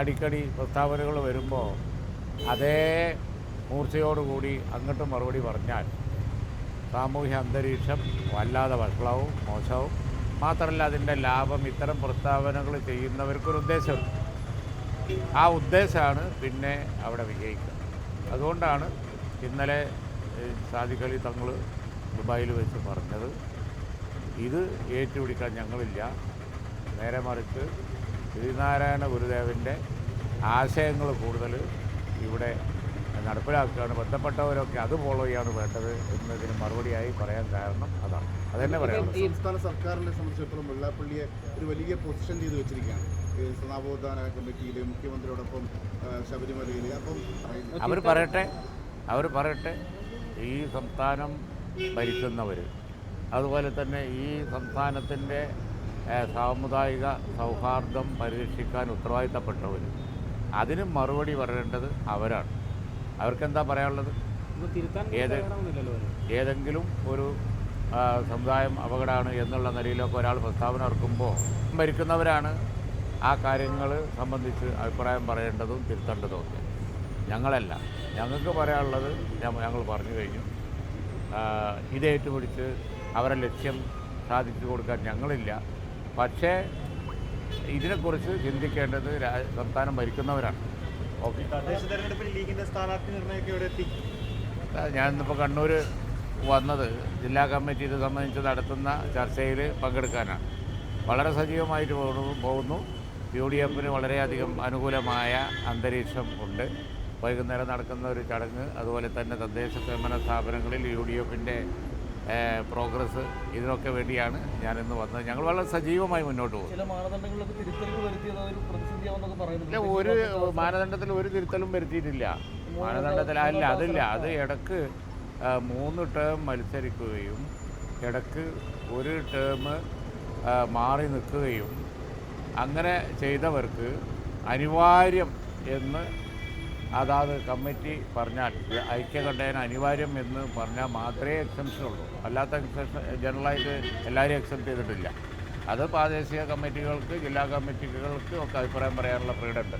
അടിക്കടി പ്രസ്താവനകൾ വരുമ്പോൾ അതേ മൂർച്ചയോടുകൂടി അങ്ങോട്ട് മറുപടി പറഞ്ഞാൽ സാമൂഹ്യ അന്തരീക്ഷം വല്ലാതെ വഷളവും മോശവും. മാത്രമല്ല അതിന്റെ ലാഭം ഇത്തരം പ്രസ്താവനകൾ ചെയ്യുന്നവർക്കൊരു ഉദ്ദേശമുണ്ട്. ആ ഉദ്ദേശമാണ് പിന്നെ അവിടെ വിജയിക്കുക. അതുകൊണ്ടാണ് ഇന്നലെ സാദിഖലി തങ്ങൾ ദുബായിൽ വെച്ച് പറഞ്ഞത് ഇത് ഏറ്റുപിടിക്കാൻ ഞങ്ങളില്ല. നേരെ മറിച്ച് ശ്രീനാരായണ ഗുരുദേവന്റെ ആശയങ്ങൾ കൂടുതൽ ഇവിടെ നടപ്പിലാക്കുകയാണ്. ബന്ധപ്പെട്ടവരൊക്കെ അത് ഫോളോ ചെയ്യാണ് വേണ്ടത് എന്നതിന് മറുപടിയായി പറയാൻ കാരണം അതാണ്. അതന്നെ ഈ സംസ്ഥാന സർക്കാരിനെ സംബന്ധിച്ചിടത്തോളം വെള്ളാപ്പള്ളിയെ ഒരു വലിയ പൊസിഷൻ ചെയ്ത് വെച്ചിരിക്കുകയാണ്. നവോത്ഥാന കമ്മിറ്റിയിൽ മുഖ്യമന്ത്രിയോടൊപ്പം ശബരിമലയിൽ അപ്പം അവർ പറയട്ടെ അവർ പറയട്ടെ ഈ സംസ്ഥാനം ഭരിക്കുന്നവർ അതുപോലെ തന്നെ ഈ സംസ്ഥാനത്തിന്റെ സാമുദായിക സൗഹാർദ്ദം പരിരക്ഷിക്കാൻ ഉത്തരവാദിത്തപ്പെട്ടവർ അതിന് മറുപടി പറയേണ്ടത് അവരാണ്. അവർക്കെന്താ പറയാനുള്ളത്? ഏത് ഏതെങ്കിലും ഒരു സമുദായം അപകടമാണ് എന്നുള്ള നിലയിലൊക്കെ ഒരാൾ പ്രസ്താവന ഇറക്കുമ്പോൾ ഭരിക്കുന്നവരാണ് ആ കാര്യങ്ങൾ സംബന്ധിച്ച് അഭിപ്രായം പറയേണ്ടതും തിരുത്തേണ്ടതും ഒക്കെ ഞങ്ങളല്ല. ഞങ്ങൾക്ക് പറയാനുള്ളത് ഞങ്ങൾ പറഞ്ഞു കഴിഞ്ഞു. ഇതേറ്റുപിടിച്ച് ഇത് ഏറ്റുപിടിച്ച് അവരെ ലക്ഷ്യം സാധിച്ചു കൊടുക്കാൻ ഞങ്ങളില്ല. പക്ഷേ ഇതിനെക്കുറിച്ച് ചിന്തിക്കേണ്ടത് സംസ്ഥാനം ഭരിക്കുന്നവരാണ്. ഓക്കെ. തദ്ദേശ തെരഞ്ഞെടുപ്പിൽ സ്ഥാനാർത്ഥി നിർണയമൊക്കെ ഇവിടെ എത്തി? ഞാൻ ഇന്നിപ്പോൾ കണ്ണൂർ വന്നത് ജില്ലാ കമ്മിറ്റി ഇത് സംബന്ധിച്ച് നടത്തുന്ന ചർച്ചയിൽ പങ്കെടുക്കാനാണ്. വളരെ സജീവമായിട്ട് പോകുന്നു പോകുന്നു. യു ഡി എഫിന് വളരെയധികം അനുകൂലമായ അന്തരീക്ഷം ഉണ്ട്. വൈകുന്നേരം നടക്കുന്ന ഒരു ചടങ്ങ് അതുപോലെ തന്നെ തദ്ദേശ സ്വയംഭരണ സ്ഥാപനങ്ങളിൽ യു ഡി എഫിന്റെ പ്രോഗ്രസ് ഇതിനൊക്കെ വേണ്ടിയാണ് ഞാനിന്ന് വന്നത്. ഞങ്ങൾ വളരെ സജീവമായി മുന്നോട്ട് പോകും ഇല്ല ഒരു മാനദണ്ഡത്തിൽ ഒരു തിരുത്തലും വരുത്തിയിട്ടില്ല. മാനദണ്ഡത്തിൽ അല്ല അതില്ല. അത് ഇടയ്ക്ക് മൂന്ന് ടേം മത്സരിക്കുകയും ഇടയ്ക്ക് ഒരു ടേം മാറി നിൽക്കുകയും അങ്ങനെ ചെയ്തവർക്ക് അനിവാര്യം എന്ന് അതാത് കമ്മിറ്റി പറഞ്ഞാൽ ഐക്യകണ്ഠേന അനിവാര്യം എന്ന് പറഞ്ഞാൽ മാത്രമേ എക്സംഷൻ ഉള്ളൂ അല്ലാത്ത എക്സംഷൻ ജനറലായിട്ട് എല്ലാവരും എക്സെപ്റ്റ് ചെയ്തിട്ടില്ല. അത് പ്രാദേശിക കമ്മിറ്റികൾക്ക് ജില്ലാ കമ്മിറ്റികൾക്ക് ഒക്കെ അഭിപ്രായം പറയാനുള്ള ഫ്രീഡം ഉണ്ട്.